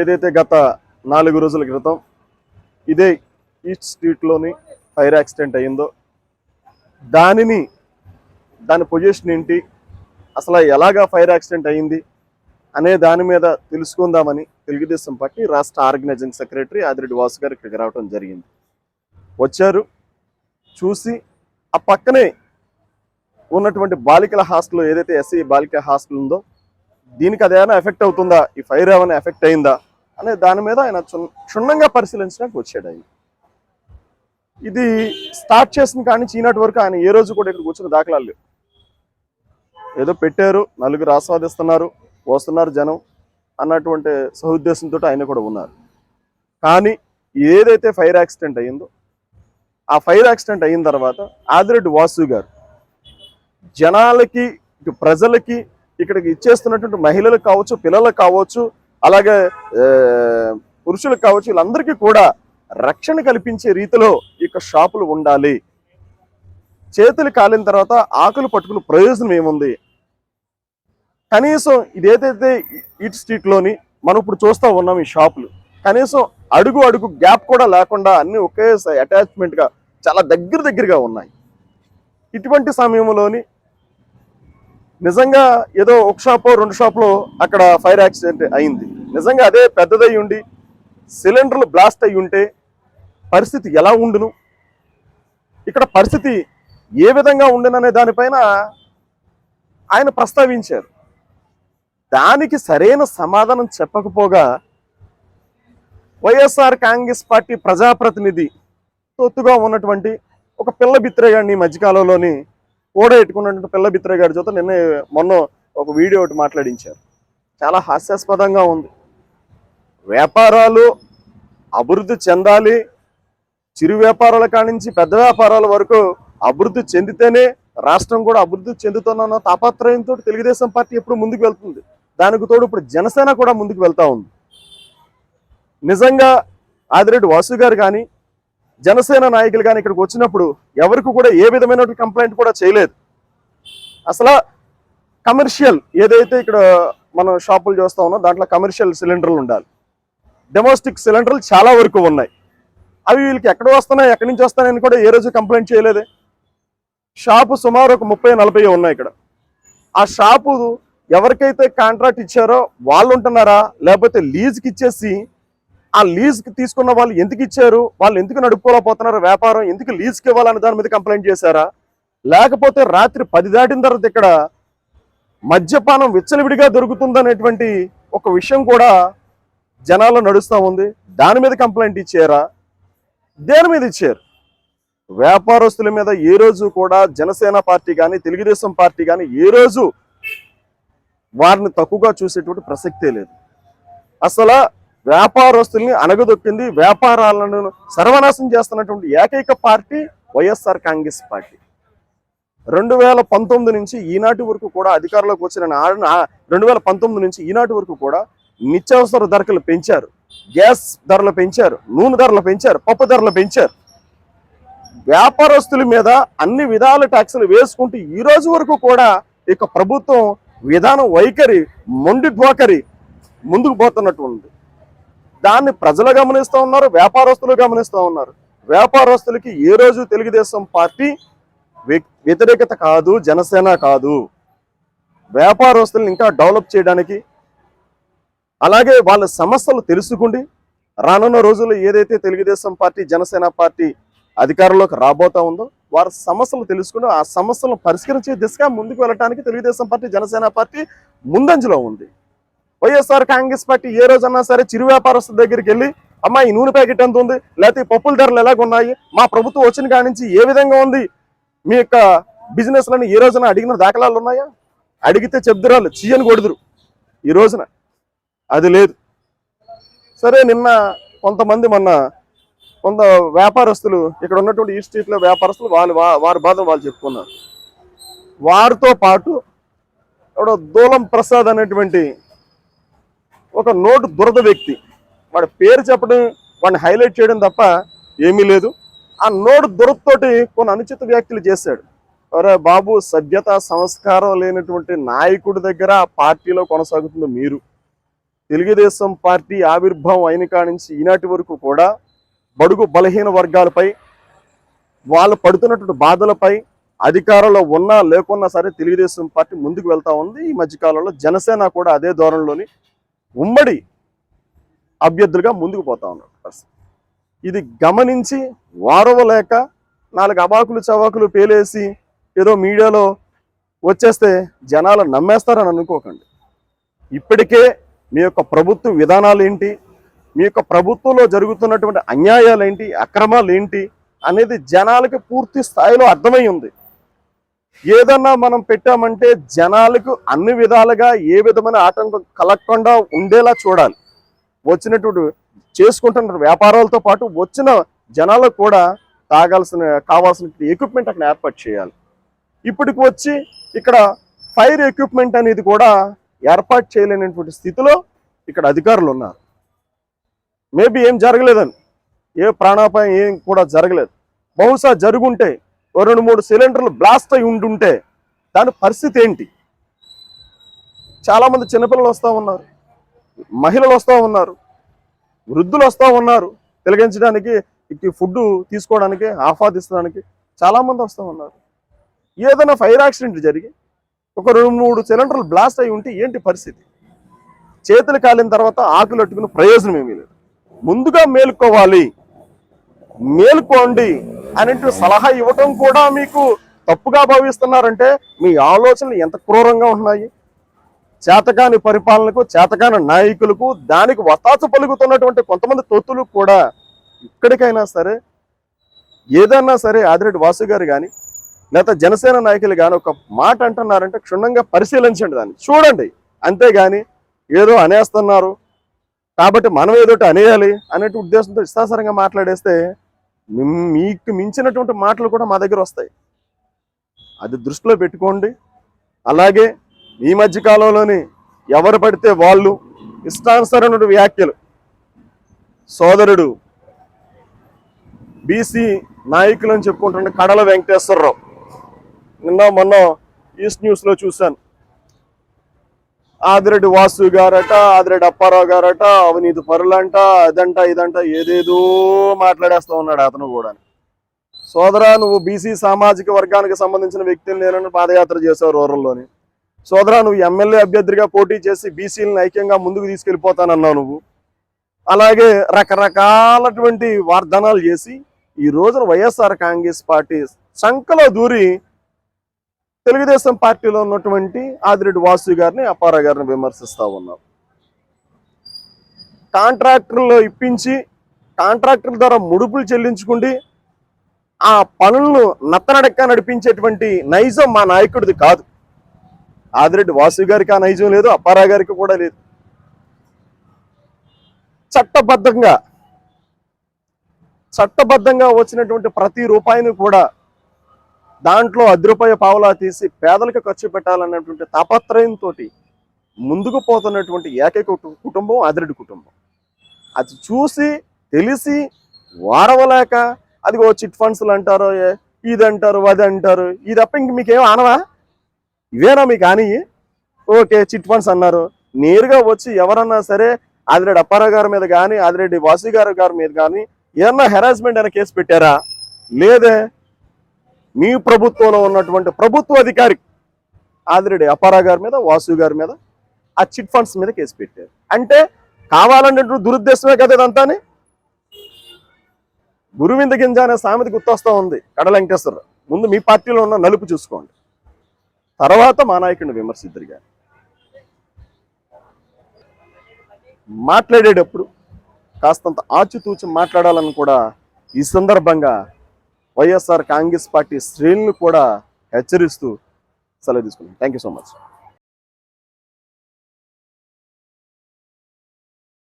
ఏదైతే గత నాలుగు రోజుల క్రితం ఇదే ఈస్ట్ స్ట్రీట్లోని ఫైర్ యాక్సిడెంట్ అయ్యిందో దానిని దాని పొజిషన్ ఏంటి అసలు ఎలాగా ఫైర్ యాక్సిడెంట్ అయ్యింది అనే దాని మీద తెలుసుకుందామని తెలుగుదేశం పార్టీ రాష్ట్ర ఆర్గనైజింగ్ సెక్రటరీ ఆదిరెడ్డి వాసు గారు ఇక్కడికి రావడం జరిగింది. వచ్చారు చూసి ఆ పక్కనే ఉన్నటువంటి బాలికల హాస్టల్ ఏదైతే ఎస్సీ బాలికల హాస్టల్ ఉందో దీనికి అదేమైనా ఎఫెక్ట్ అవుతుందా? ఈ ఫైర్ ఏమైనా ఎఫెక్ట్ అయిందా? అనే దాని మీద ఆయన క్షుణ్ణంగా పరిశీలించడానికి వచ్చాడు ఆయన. ఇది స్టార్ట్ చేసిన కానీ ఈనాటి వరకు ఆయన ఏ రోజు కూడా ఇక్కడ కూర్చున్న దాఖలాలు లేవు. ఏదో పెట్టారు నలుగురు ఆస్వాదిస్తున్నారు వస్తున్నారు జనం అన్నటువంటి సహుద్దేశంతో ఆయన కూడా ఉన్నారు. కానీ ఏదైతే ఫైర్ యాక్సిడెంట్ అయ్యిందో ఆ ఫైర్ యాక్సిడెంట్ అయిన తర్వాత ఆదిరెడ్డి వాసు గారు జనాలకి ఇటు ప్రజలకి ఇక్కడికి ఇచ్చేస్తున్నటువంటి మహిళలకు కావచ్చు పిల్లలకు కావచ్చు అలాగే పురుషులకు కావచ్చు వీళ్ళందరికీ కూడా రక్షణ కల్పించే రీతిలో ఈ షాపులు ఉండాలి. చేతులు కాలిన తర్వాత ఆకులు పట్టుకునే ప్రయోజనం ఏముంది? కనీసం ఇదేదైతే ఏదైతే ఈట్ స్ట్రీట్లోని మనం ఇప్పుడు చూస్తూ ఉన్నాం ఈ షాపులు కనీసం అడుగు అడుగు గ్యాప్ కూడా లేకుండా అన్ని ఒకే అటాచ్మెంట్గా చాలా దగ్గర దగ్గరగా ఉన్నాయి. ఇటువంటి సమయంలోని నిజంగా ఏదో ఒక షాపు రెండు షాపులో అక్కడ ఫైర్ యాక్సిడెంట్ అయింది. నిజంగా అదే పెద్దదై ఉండి సిలిండర్లు బ్లాస్ట్ అయి ఉంటే పరిస్థితి ఎలా ఉండును? ఇక్కడ పరిస్థితి ఏ విధంగా ఉండుననే దానిపైన ఆయన ప్రస్తావించారు. దానికి సరైన సమాధానం చెప్పకపోగా వైఎస్ఆర్ కాంగ్రెస్ పార్టీ ప్రజాప్రతినిధి తొత్తుగా ఉన్నటువంటి ఒక పిల్ల బిత్రేగాడిని మధ్యకాలంలోని ఓడ ఎట్టుకున్నటువంటి పిల్ల బిత్రేగాడి చేత నిన్న మొన్న ఒక వీడియో ఒకటి మాట్లాడించారు. చాలా హాస్యాస్పదంగా ఉంది. వ్యాపారాలు అభివృద్ధి చెందాలి. చిరు వ్యాపారాల కానించి పెద్ద వ్యాపారాల వరకు అభివృద్ధి చెందితేనే రాష్ట్రం కూడా అభివృద్ధి చెందుతున్న తాపత్రయంతో తెలుగుదేశం పార్టీ ఎప్పుడు ముందుకు వెళ్తుంది. దానికి తోడు ఇప్పుడు జనసేన కూడా ముందుకు వెళ్తా ఉంది. నిజంగా ఆదిరెడ్డి వాసు గారు కానీ జనసేన నాయకులు కానీ ఇక్కడికి వచ్చినప్పుడు ఎవరికి కూడా ఏ విధమైన కంప్లైంట్ కూడా చేయలేదు. అసలు కమర్షియల్ ఏదైతే ఇక్కడ మనం షాపులు చూస్తా ఉన్నాం దాంట్లో కమర్షియల్ సిలిండర్లు ఉండాలి. డొమెస్టిక్ సిలిండర్లు చాలా వరకు ఉన్నాయి. అవి వీళ్ళకి ఎక్కడ వస్తున్నాయి ఎక్కడి నుంచి వస్తున్నాయని కూడా ఏ రోజు కంప్లైంట్ చేయలేదే. షాపు సుమారు ఒక ముప్పై నలభై ఉన్నాయి ఇక్కడ. ఆ షాపు ఎవరికైతే కాంట్రాక్ట్ ఇచ్చారో వాళ్ళు ఉంటున్నారా లేకపోతే లీజ్కి ఇచ్చేసి ఆ లీజ్కి తీసుకున్న వాళ్ళు ఎందుకు ఇచ్చారు? వాళ్ళు ఎందుకు నడుపుకోలేకపోతున్నారు? వ్యాపారం ఎందుకు లీజ్కి ఇవ్వాలనే దాని మీద కంప్లైంట్ చేశారా? లేకపోతే రాత్రి పది దాటిన తర్వాత ఇక్కడ మద్యపానం విచ్చలవిడిగా దొరుకుతుందనేటువంటి ఒక విషయం కూడా జనాల్లో నడుస్తూ ఉంది. దాని మీద కంప్లైంట్ ఇచ్చారా? దేని మీద ఇచ్చారు? వ్యాపారస్తుల మీద ఏ రోజు కూడా జనసేన పార్టీ కానీ తెలుగుదేశం పార్టీ కానీ ఏ రోజు వారిని తక్కువగా చూసేటువంటి ప్రసక్తే లేదు. అసలు వ్యాపారస్తుల్ని అనగదొక్కింది వ్యాపారాలను సర్వనాశనం చేస్తున్నటువంటి ఏకైక పార్టీ వైఎస్ఆర్ కాంగ్రెస్ పార్టీ. రెండు వేల పంతొమ్మిది నుంచి ఈనాటి వరకు కూడా అధికారంలోకి వచ్చిన రెండు వేల పంతొమ్మిది నుంచి ఈనాటి వరకు కూడా నిత్యావసర ధరలు పెంచారు. గ్యాస్ ధరలు పెంచారు నూనె ధరలు పెంచారు పప్పు ధరలు పెంచారు. వ్యాపారస్తుల మీద అన్ని విధాల ట్యాక్సులు వేసుకుంటూ ఈ రోజు వరకు కూడా ఇక ప్రభుత్వం విధానం వైఖరి మొండి ధోకరి ముందుకు పోతున్నట్టు ఉంది. దాన్ని ప్రజలు గమనిస్తూ ఉన్నారు వ్యాపారస్తులు గమనిస్తూ ఉన్నారు. వ్యాపారస్తులకి ఏ రోజు తెలుగుదేశం పార్టీ వ్యతిరేకత కాదు జనసేన కాదు. వ్యాపారస్తులను ఇంకా డెవలప్ చేయడానికి అలాగే వాళ్ళ సమస్యలు తెలుసుకుండి రానున్న రోజుల్లో ఏదైతే తెలుగుదేశం పార్టీ జనసేన పార్టీ అధికారంలోకి రాబోతా ఉందో వారి సమస్యలు తెలుసుకుని ఆ సమస్యలను పరిష్కరించే దిశగా ముందుకు వెళ్ళడానికి తెలుగుదేశం పార్టీ జనసేన పార్టీ ముందంజలో ఉంది. వైఎస్ఆర్ కాంగ్రెస్ పార్టీ ఏ రోజన్నా సరే చిరు వ్యాపారస్తుల దగ్గరికి వెళ్ళి అమ్మా ఈ నూనె ప్యాకెట్ ఎంత ఉంది? లేకపోతే పప్పుల ధరలు ఎలాగున్నాయి? మా ప్రభుత్వం వచ్చిన కాడి నుంచి ఏ విధంగా ఉంది? మీ యొక్క బిజినెస్లను ఏ రోజున అడిగిన దాఖలాలు ఉన్నాయా? అడిగితే చెప్దురాలు చీయని కొడుదురు. ఈ రోజున అది లేదు. సరే నిన్న కొంతమంది మొన్న కొంత వ్యాపారస్తులు ఇక్కడ ఉన్నటువంటి ఈ స్ట్రీట్లో వ్యాపారస్తులు వాళ్ళు వారి బాధ వాళ్ళు చెప్పుకున్నారు. వారితో పాటు ఎవడో దూలం ప్రసాద్ అనేటువంటి ఒక నోటు దురద వ్యక్తి. వాడి పేరు చెప్పడం వాడిని హైలైట్ చేయడం తప్ప ఏమీ లేదు. ఆ నోటు దురదతోటి కొన్ని అనుచిత వ్యాఖ్యలు చేశాడు. అరే బాబు సభ్యత సంస్కారం లేనటువంటి నాయకుడి దగ్గర పార్టీలో కొనసాగుతుంది మీరు. తెలుగుదేశం పార్టీ ఆవిర్భావం అయిన కానించి నుంచి ఈనాటి వరకు కూడా బడుగు బలహీన వర్గాలపై వాళ్ళు పడుతున్నటువంటి బాధలపై అధికారంలో ఉన్నా లేకున్నా సరే తెలుగుదేశం పార్టీ ముందుకు వెళ్తా ఉంది. ఈ మధ్యకాలంలో జనసేన కూడా అదే ధోరణిలోని ఉమ్మడి అభ్యర్థులుగా ముందుకు పోతా ఉన్నాడు పరిస్థితి. ఇది గమనించి వారవలేక నాలుగు అబాకులు చవాకులు పేలేసి ఏదో మీడియాలో వచ్చేస్తే జనాలు నమ్మేస్తారని అనుకోకండి. ఇప్పటికే మీ యొక్క ప్రభుత్వ విధానాలు ఏంటి? మీ యొక్క ప్రభుత్వంలో జరుగుతున్నటువంటి అన్యాయాలు ఏంటి? అక్రమాలు ఏంటి? అనేది జనాలకి పూర్తి స్థాయిలో అర్థమై ఉంది. ఏదన్నా మనం పెట్టామంటే జనాలకు అన్ని విధాలుగా ఏ విధమైన ఆటంకం కలగకుండా ఉండేలా చూడాలి. వచ్చినటువంటి చేసుకుంటున్న వ్యాపారాలతో పాటు వచ్చిన జనాలకు కూడా తాగాల్సిన కావాల్సిన ఎక్విప్మెంట్ అక్కడ ఏర్పాటు చేయాలి. ఇప్పటికి వచ్చి ఇక్కడ ఫైర్ ఎక్విప్మెంట్ అనేది కూడా ఏర్పాటు చేయలేనటువంటి స్థితిలో ఇక్కడ అధికారులు ఉన్నారు. మేబీ ఏం జరగలేదని ఏ ప్రాణాపాయం ఏం కూడా జరగలేదు. బహుశా జరుగుంటే రెండు మూడు సిలిండర్లు బ్లాస్ట్ అయి ఉంటుంటే దాని పరిస్థితి ఏంటి? చాలామంది చిన్నపిల్లలు వస్తూ ఉన్నారు మహిళలు వస్తూ ఉన్నారు వృద్ధులు వస్తూ ఉన్నారు. తిలగించడానికి ఈ ఫుడ్ తీసుకోవడానికి ఆహ్వాదిస్తడానికి చాలామంది వస్తూ ఉన్నారు. ఏదైనా ఫైర్ యాక్సిడెంట్ జరిగి ఒక రెండు మూడు సిలిండర్లు బ్లాస్ట్ అయి ఉంటే ఏంటి పరిస్థితి? చేతులు కాలిన తర్వాత ఆకులు అట్టుకున్న ప్రయోజనం ఏమీ లేదు. ముందుగా మేలుకోవాలి. మేలుకోండి. అనేటువంటి సలహా ఇవ్వటం కూడా మీకు తప్పుగా భావిస్తున్నారంటే మీ ఆలోచనలు ఎంత క్రూరంగా ఉన్నాయి చేతకాని పరిపాలనకు చేతకాని నాయకులకు దానికి వతాసు పలుకుతున్నటువంటి కొంతమంది తొత్తులు కూడా ఇక్కడికైనా సరే ఏదన్నా సరే ఆదిరెడ్డి వాసు గారు కానీ లేదా జనసేన నాయకులు కానీ ఒక మాట అంటున్నారంటే క్షుణ్ణంగా పరిశీలించండి దాన్ని. చూడండి. అంతేగాని ఏదో అనేస్తున్నారు. కాబట్టి మనం ఏదోటి అనేయాలి అనేటి ఉద్దేశంతో ఇష్టాసరంగా మాట్లాడేస్తే మీకు మించినటువంటి మాటలు కూడా మా దగ్గర వస్తాయి. అది దృష్టిలో పెట్టుకోండి. అలాగే ఈ మధ్య కాలంలోని ఎవరు పడితే వాళ్ళు ఇష్టానుసరణ వ్యాఖ్యలు. సోదరుడు బీసీ నాయకులు అని చెప్పుకుంటున్న కడల వెంకటేశ్వరరావు. నిన్న మొన్న ఈస్ట్ న్యూస్లో చూశాను. ఆదిరెడ్డి వాసు గారట ఆదిరెడ్డి అప్పారావు గారట అవినీతి పరులంట అదంట ఇదంట ఏదేదో మాట్లాడేస్తూ ఉన్నాడు అతను కూడా. సోదరా నువ్వు బీసీ సామాజిక వర్గానికి సంబంధించిన వ్యక్తిని నేనని పాదయాత్ర చేశావు రూరల్లోని. సోదరా నువ్వు ఎమ్మెల్యే అభ్యర్థిగా పోటీ చేసి బీసీలను ఐక్యంగా ముందుకు తీసుకెళ్ళిపోతానన్నావు నువ్వు. అలాగే రకరకాలటువంటి వాగ్దానాలు చేసి ఈ రోజున వైఎస్ఆర్ కాంగ్రెస్ పార్టీ సంఖలో దూరి తెలుగుదేశం పార్టీలో ఉన్నటువంటి ఆదిరెడ్డి వాసు గారిని అప్పారా గారిని విమర్శిస్తూ ఉన్నాం. కాంట్రాక్టర్లు ఇప్పించి కాంట్రాక్టర్ల ద్వారా ముడుపులు చెల్లించుకుండి ఆ పనులను నత్తనడక్క నడిపించేటువంటి నైజం మా నాయకుడిది కాదు. ఆదిరెడ్డి వాసు గారికి ఆ నైజం లేదు అప్పారా గారికి కూడా లేదు. చట్టబద్ధంగా చట్టబద్ధంగా వచ్చినటువంటి ప్రతి రూపాయిని కూడా దాంట్లో అర్ధ రూపాయ తీసి పేదలకు ఖర్చు పెట్టాలన్నటువంటి తాపత్రయంతో ముందుకు పోతున్నటువంటి ఏకైక కుటు- కుటుంబం ఆదిరెడ్డి కుటుంబం. అది చూసి తెలిసి వారవలేక అదిగో చిట్ ఫండ్స్లు అంటారు ఏ- ఇది అంటారు అది అంటారు ఇది తప్ప ఇంక మీకేం ఆనవా? ఇవేనా మీకు కానీ? ఓకే చిట్ ఫండ్స్ అన్నారు. నేరుగా వచ్చి ఎవరన్నా సరే ఆదిరెడ్డి అప్పారావు గారి మీద కానీ ఆదిరెడ్డి వాసు గారు గారి మీద కానీ ఏమన్నా హెరాస్మెంట్ అయినా కేసు పెట్టారా? లేదే. మీ ప్రభుత్వంలో ఉన్నటువంటి ప్రభుత్వ అధికారి ఆదిరెడ్డి అపారా గారి మీద వాసు గారి మీద ఆ చిట్ ఫండ్స్ మీద కేసు పెట్టారు. అంటే కావాలంటే దురుద్దేశమే కదా ఇదంతా గురువింద గింజ అనే సామెత గుర్తొస్తా ఉంది కడ వెంకటేశ్వర ముందు మీ పార్టీలో ఉన్న నలుపు చూసుకోండి. తర్వాత మా నాయకుడిని విమర్శిద్దరు కానీ మాట్లాడేటప్పుడు కాస్తంత ఆచితూచి మాట్లాడాలని కూడా ఈ సందర్భంగా వైఎస్ఆర్ కాంగ్రెస్ పార్టీ శ్రేణులు కూడా హెచ్చరిస్తూ సెలవు తీసుకున్నాం. Thank you so much